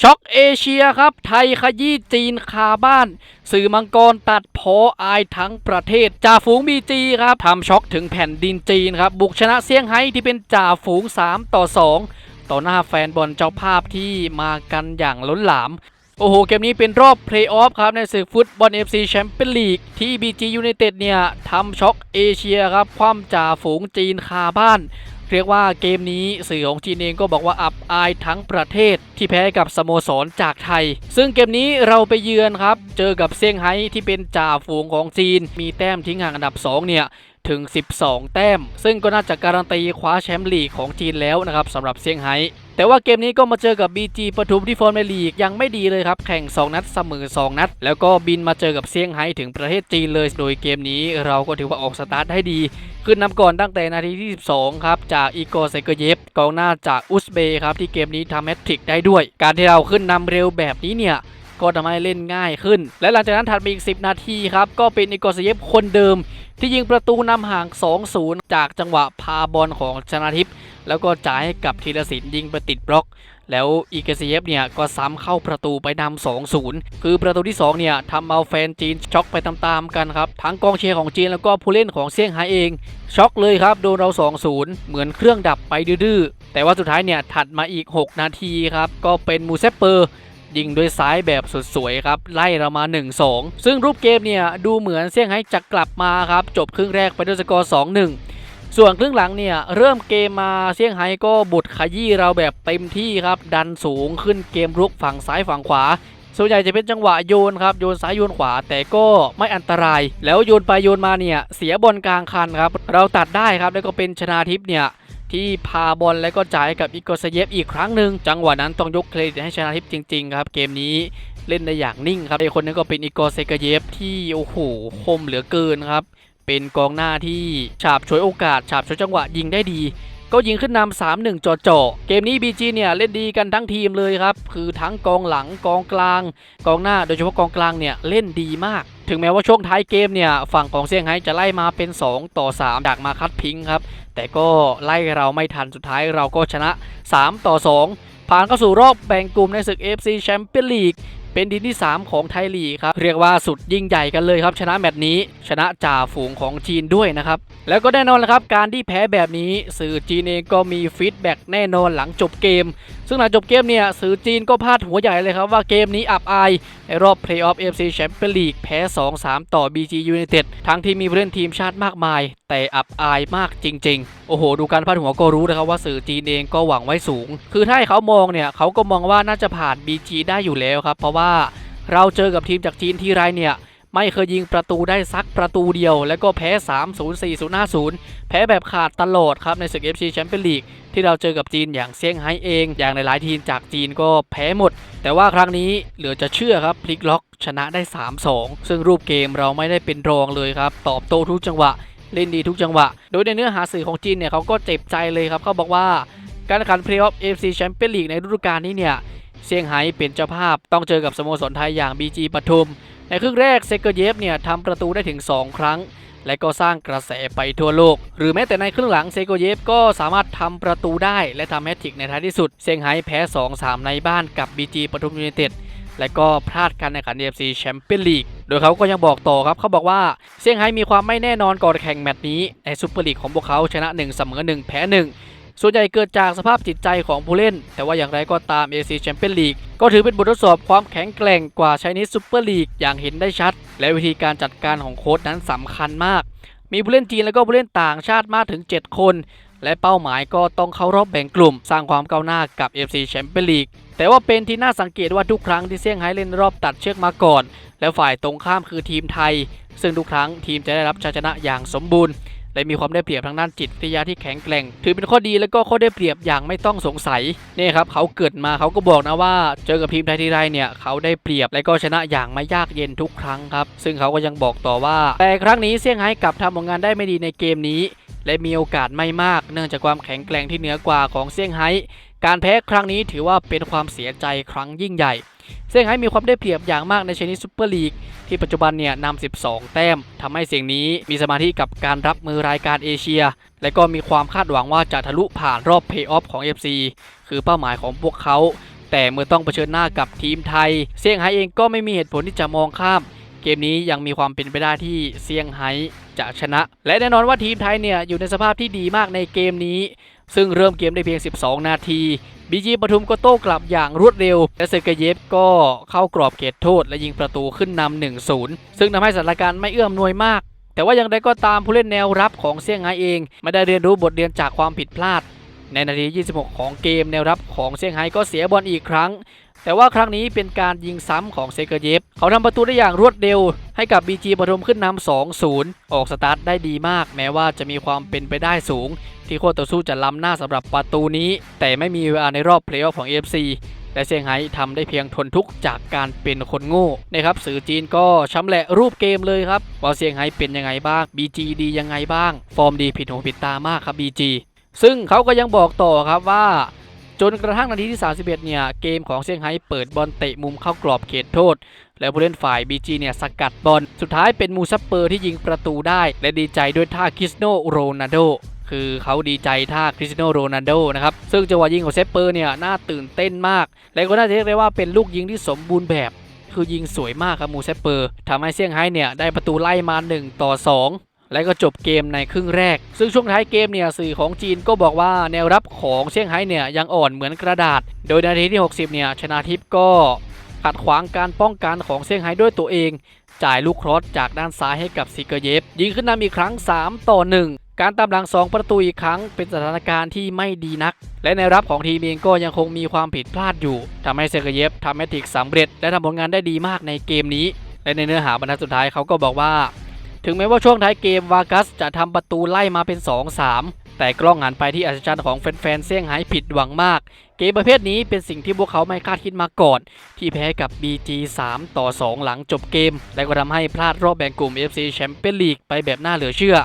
ช็อกเอเชียครับ ไทยขยี้จีนคาบ้าน สื่อมังกรตัดโพอายทั้งประเทศ จ่าฝูงบีจีครับทำช็อกถึงแผ่นดินจีนครับ บุกชนะเซี่ยงไฮ้ที่เป็นจ่าฝูง 3 ต่อ 2 ต่อหน้าแฟนบอลเจ้าภาพที่มากันอย่างล้นหลาม โอ้โห เกมนี้เป็นรอบเพลย์ออฟครับ ในศึกฟุตบอล FC แชมเปี้ยนลีกที่ BG United เนี่ยทำช็อกเอเชียครับคว่ำจ่าฝูงจีนคาบ้าน เรียกว่าเกมนี้สื่อของจีนเองก็บอกว่าอับอายทั้งประเทศที่แพ้กับสโมสรจากไทย ซึ่งเกมนี้เราไปเยือนครับ เจอกับเซี่ยงไฮ้ที่เป็นจ่าฝูงของจีน มีแต้มทิ้งห่างอันดับ2เนี่ย ถึง 12 แต้ม ซึ่งก็น่าจะการันตีคว้าแชมป์ลีกของจีนแล้วนะครับสำหรับเซี่ยงไฮ้แต่ว่าเกมนี้ก็มาเจอกับ BG ปทุมที่ฟอร์มในลีกยังไม่ดีเลยครับ แข่ง 2 นัดเสมอ 2 นัด แล้วก็บินมาเจอกับเซี่ยงไฮ้ถึงประเทศจีนเลย โดยเกมนี้เราก็ถือว่าออกสตาร์ทได้ดี ขึ้นนำก่อนตั้งแต่นาทีที่ 12 ครับ จากอีโกเซเกเยฟกองหน้าจากอุซเบย์ครับที่เกมนี้ทำแมตทริกได้ด้วย การที่เราขึ้นนำเร็วแบบนี้เนี่ย ก็ทำให้เล่นง่ายขึ้น และหลังจากนั้นถัดมาอีก 10 นาทีครับ ก็เป็นอีโกเซเยฟคนเดิม ที่ยิงประตูนำห่าง 2-0 จากจังหวะพาบอลของชนาทิพย์แล้วก็จ่ายให้กับธีรศิลป์ยิงไปติดบล็อก แล้วอีกเซเยฟเนี่ยก็ซ้ำเข้าประตูไปนำ2-0 คือประตูที่ 2 เนี่ยทำเอาแฟนจีนช็อกไปตามๆกันครับ ทั้งกองเชียร์ของจีนแล้วก็ผู้เล่นของเซี่ยงไฮ้เอง ช็อกเลยครับโดนเรา2-0 เหมือนเครื่องดับไปดื้อแต่ว่าสุดท้ายเนี่ยถัดมาอีก 6 นาทีครับก็เป็นมูเซปเปอร์ ยิงด้วยซ้ายแบบสุดสวยครับไล่เรามา 1-2 ซึ่งรูปเกมเนี่ยดูเหมือนเซี่ยงไฮ้จะกลับมาครับจบครึ่งแรกไปด้วยสกอร์2-1ส่วนครึ่งหลังเนี่ยเริ่มเกมมาเซี่ยงไฮ้ก็บุดขยี้เราแบบเต็มที่ครับ ดันสูงขึ้นเกมรุกฝั่งซ้ายฝั่งขวา ส่วนใหญ่จะเป็นจังหวะโยนครับโยนซ้ายโยนขวาแต่ก็ไม่อันตราย แล้วโยนไปโยนมาเนี่ยเสียบอลกลางคันครับเราตัดได้ครับแล้วก็เป็นชนาทิพย์เนี่ย ที่พาบอลแล้วก็จ่ายกับอีโกเซเยฟอีกครั้งหนึ่งจังหวะนั้นต้องยกเครดิตให้ชนาทิพย์จริง ๆ ครับ เกมนี้เล่นได้อย่างนิ่งครับอีกคนนึงก็เป็นอีโกเซกเยฟที่โอ้โหคมเหลือเกินครับ เป็นกองหน้าที่ฉาบฉวยโอกาสฉาบฉวยจังหวะยิงได้ดี ก็ยิงขึ้นนำ3-1จ่อๆเกมนี้ BG เนี่ยเล่นดีกันทั้งทีมเลยครับ คือทั้งกองหลังกองกลาง กองหน้าโดยเฉพาะกองกลางเนี่ยเล่นดีมาก ถึงแม้ว่าช่วงท้ายเกมเนี่ยฝั่งของเซี่ยงไฮ้จะไล่มาเป็น 2 ต่อ 3 จากมาคัดพิงครับ แต่ก็ไล่เราไม่ทันสุดท้ายเราก็ชนะ 3 ต่อ 2 ผ่านเข้าสู่รอบแบ่งกลุ่มในศึก FC Champions League ทีมที่ 3 ของไทยลีกครับ เรียกว่าสุดยิ่งใหญ่กันเลยครับ ชนะแมตช์นี้ชนะจ่าฝูงของจีนด้วยนะครับ แล้วก็แน่นอนแล้วครับ การที่แพ้แบบนี้สื่อจีนเองก็มีฟีดแบ็กแน่นอนหลังจบเกม ซึ่งหลังจบเกมเนี่ยสื่อจีนก็พาดหัวใหญ่เลยครับว่าเกมนี้อับอาย ในรอบ Playoff AFC Champions League แพ้ 2-3 ต่อ BG United ทั้งที่มีผู้เล่นทีมชาติมากมาย แต่อับอายมากจริง ๆ โอ้โห ดูการพาดหัวก็รู้นะครับว่าสื่อจีนเองก็หวังไว้สูง คือถ้าให้เขามองเนี่ยเขาก็มองว่าน่าจะผ่าน BG ได้อยู่แล้วครับเพราะว่าเราเจอกับทีมจากจีนที่ไรเนี่ยไม่เคยยิงประตูได้สักประตูเดียว แล้วก็แพ้ 3 0 4 0 5 0 แพ้แบบขาดตลอดครับในศึก FC Champions League ที่เราเจอกับจีนอย่างเซี่ยงไฮ้เอง อย่างหลายๆทีมจากจีนก็แพ้หมด แต่ว่าครั้งนี้เหลือจะเชื่อครับพลิกล็อกชนะได้ 3-2 ซึ่งรูปเกมเราไม่ได้เป็นรองเลยครับ ตอบโต้ทุกจังหวะเล่นดีทุกจังหวะ โดยในเนื้อหาสื่อของจีนเนี่ยเขาก็เจ็บใจเลยครับเขาบอกว่าการแข่งขัน Playoff AFC Champions League ในฤดูกาลนี้เนี่ย เซี่ยงไฮ้เป็นเจ้าภาพต้องเจอกับสโมสรไทยอย่าง BG ปทุม ในครึ่งแรกเซเกเยฟเนี่ยทำประตูได้ถึง 2 ครั้ง และก็สร้างกระแสไปทั่วโลก หรือแม้แต่ในครึ่งหลังเซโกเยฟก็สามารถทำประตูได้และทำแฮตทริกในท้ายที่สุด เซี่ยงไฮ้แพ้ 2-3 ในบ้านกับ BG ปทุมยูไนเต็ดและก็พลาดการแข่งขัน AFC Champions League โดยเขาก็ยังบอกต่อครับเขาบอกว่าเซี่ยงไฮ้มีความไม่แน่นอนก่อนแข่งแมตช์นี้ ในซุปเปอร์ลีกของพวกเขาชนะ 1 เสมอ 1 แพ้ 1 ส่วนใหญ่เกิดจากสภาพจิตใจของผู้เล่น แต่ว่าอย่างไรก็ตาม AC Champions League ก็ถือเป็นบททดสอบความแข็งแกร่งกว่าชนิ e ซุปเปอร์ลีกอย่างเห็นได้ชัด และวิธีการจัดการของโค้ชนั้นสำคัญมาก มีผู้เล่นจีนและก็ผู้เล่นต่างชาติมากถึง 7 คน และเป้าหมายก็ต้องเข้ารอบแบ่งกลุ่ม สร้างความก้าวหน้ากับ FC Champions League แต่ว่าเป็นที่น่าสังเกตว่าทุกครั้งที่เซี่ยงไฮ้เล่นรอบตัดเชือกมาก่อน และฝ่ายตรงข้ามคือทีมไทย ซึ่งทุกครั้งทีมจะได้รับชัยชนะอย่างสมบูรณ์ และมีความได้เปรียบทางด้านจิตวิทยาที่แข็งแกร่ง ถือเป็นข้อดีและก็ข้อได้เปรียบอย่างไม่ต้องสงสัยนี่ครับเขาเกิดมาเขาก็บอกนะว่า เจอกับทีมไทยทีไรเนี่ยเขาได้เปรียบและก็ชนะอย่างไม่ยากเย็นทุกครั้งครับซึ่งเขาก็ยังบอกต่อว่า แต่ครั้งนี้เซี่ยงไฮ้กลับทำผลงานได้ไม่ดีในเกมนี้ และมีโอกาสไม่มาก เนื่องจากความแข็งแกร่งที่เหนือกว่าของเซี่ยงไฮ้การแพ้ครั้งนี้ถือว่าเป็นความเสียใจครั้งยิ่งใหญ่ เซี่ยงไฮ้มีความได้เปรียบอย่างมากในชนิดซูเปอร์ลีกที่ปัจจุบันเนี่ยนำ 12 แต้มทำให้เสียงนี้มีสมาธิกับการรับมือรายการเอเชีย และก็มีความคาดหวังว่าจะทะลุผ่านรอบเพย์ออฟของ FC คือเป้าหมายของพวกเขา แต่เมื่อต้องเผชิญหน้ากับทีมไทย เซี่ยงไฮ้เองก็ไม่มีเหตุผลที่จะมองข้าม เกมนี้ยังมีความเป็นไปได้ที่เซี่ยงไฮ้จะชนะ และแน่นอนว่าทีมไทยเนี่ยอยู่ในสภาพที่ดีมากในเกมนี้ ซึ่งเริ่มเกมได้เพียง 12 นาทีบีจีปทุมก็โต้กลับอย่างรวดเร็ว และเซอร์เกเยฟก็เข้ากรอบเขตโทษ และยิงประตูขึ้นนำ1-0 ซึ่งทำให้สถานการณ์ไม่เอื้อมหน่วยมาก แต่ว่าอย่างไรก็ตามผู้เล่นแนวรับของเซี่ยงไฮ้เอง ไม่ได้เรียนรู้บทเรียนจากความผิดพลาด ในนาที 26 ของเกมแนวรับของเซี่ยงไฮ้ก็เสียบอลอีกครั้ง แต่ว่าครั้งนี้เป็นการยิงซ้ำของเซเกเยฟเขาทำประตูได้อย่างรวดเร็ว ให้กับ BG ปทุมขึ้นนำ 2-0 ออกสตาร์ทได้ดีมาก แม้ว่าจะมีความเป็นไปได้สูง ที่โคตรต่อสู้จะล้ำหน้าสำหรับประตูนี้ แต่ไม่มีเวลาในรอบเพลย์ออฟของ AFC และเซี่ยงไฮ้ทำได้เพียงทนทุกข์จากการเป็นคนโง่นะครับสื่อจีนก็ช้ำแหละรูปเกมเลยครับว่าเซี่ยงไฮ้เป็นยังไงบ้าง BG ดียังไงบ้าง ฟอร์มดีผิดหูผิดตามากครับ BG ซึ่งเขาก็ยังบอกต่อครับว่า จนกระทั่งนาทีที่ 31 เนี่ย เกมของเซี่ยงไฮ้เปิดบอลเตะมุมเข้ากรอบเขตโทษ แล้วผู้เล่นฝ่าย BG เนี่ยสกัดบอล สุดท้ายเป็นมูซัปเปอร์ที่ยิงประตูได้ และดีใจด้วยท่าคริสโนโรนัลโดคือเขาดีใจท่าคริสโนโรนัลโดนะครับ ซึ่งจังหวะยิงของเซปเปอร์เนี่ยน่าตื่นเต้นมาก และก็น่าจะเรียกได้ว่าเป็นลูกยิงที่สมบูรณ์แบบ คือยิงสวยมากครับมูเซปเปอร์ทำให้เซี่ยงไฮ้เนี่ยได้ประตูไล่มา 1 ต่อ 2 และก็จบเกมในครึ่งแรก ซึ่งช่วงท้ายเกมเนี่ยสื่อของจีนก็บอกว่าแนวรับของเซี่ยงไฮ้เนี่ยยังอ่อนเหมือนกระดาษ โดยนาทีที่ 60 เนี่ยชนาทิพย์ก็ขัดขวางการป้องกันของเซี่ยงไฮ้ด้วยตัวเอง จ่ายลูกครอสจากด้านซ้ายให้กับซิเกเยฟยิงขึ้นนำอีกครั้ง 3 ต่อ 1 การตามหลัง 2 ประตูอีกครั้งเป็นสถานการณ์ที่ไม่ดีนัก และในรับของทีมเองก็ยังคงมีความผิดพลาดอยู่ทำให้เซเกเยฟทำแมตติกสำเร็จ และทำผลงานได้ดีมากในเกมนี้ และในเนื้อหาบรรทัดสุดท้ายเขาก็บอกว่า ถึงแม้ว่าช่วงท้ายเกมวากัสจะทำประตูไล่มาเป็น 2-3 แต่กล้องหันไปที่อัศจรรย์ของแฟนๆเซี่ยงไฮ้ผิดหวังมาก เกมประเภทนี้เป็นสิ่งที่พวกเขาไม่คาดคิดมาก่อน ที่แพ้กับ BG 3 ต่อ 2 หลังจบเกม และก็ทำให้พลาดรอบแบ่งกลุ่ม FC Champions League ไปแบบน่าเหลือเชื่อ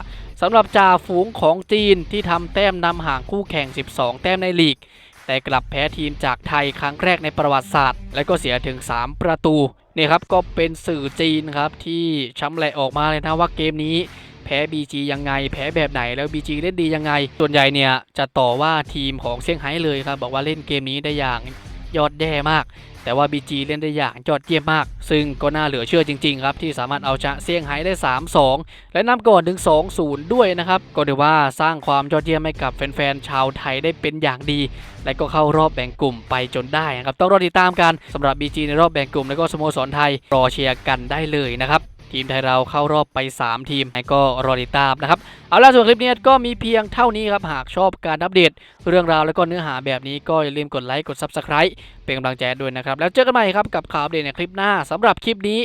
สำหรับจ่าฝูงของจีนที่ทำแต้มนำห่างคู่แข่ง 12 แต้มในลีก แต่กลับแพ้ทีมจากไทยครั้งแรกในประวัติศาสตร์ และก็เสียถึง 3 ประตู นี่ครับก็เป็นสื่อจีนครับที่ช้ำแหละออกมาเลยนะว่าเกมนี้แพ้ BG ยังไง แพ้แบบไหนแล้ว BG เล่นดียังไง ส่วนใหญ่เนี่ยจะต่อว่าทีมของเซี่ยงไฮ้เลยครับบอกว่าเล่นเกมนี้ได้อย่าง ยอดแย่มาก แต่ว่า BG เล่นได้อย่างยอดเยี่ยมมาก ซึ่งก็น่าเหลือเชื่อจริงๆครับ ที่สามารถเอาชนะเซี่ยงไฮ้ได้ 3-2 และนำก่อนถึง 2-0 ด้วยนะครับ ก็ถือว่าสร้างความยอดเยี่ยมให้กับแฟนๆ ชาวไทยได้เป็นอย่างดี และก็เข้ารอบแบ่งกลุ่มไปจนได้นะครับต้องรอติดตามกันสำหรับ BG ในรอบแบ่งกลุ่มแล้วก็สโมสรไทยรอเชียร์กันได้เลยนะครับ ทีมไทยเราเข้ารอบไป 3 ทีมก็รอติดตามนะครับ เอาล่ะส่วนคลิปนี้ก็มีเพียงเท่านี้ครับ หากชอบการอัปเดต เรื่องราวและก็เนื้อหาแบบนี้ก็อย่าลืมกดไลค์กด Subscribe เป็นกำลังใจด้วยนะครับ แล้วเจอกันใหม่ครับกับข่าวอัปเดตในคลิปหน้าสำหรับคลิปนี้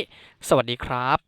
สวัสดีครับ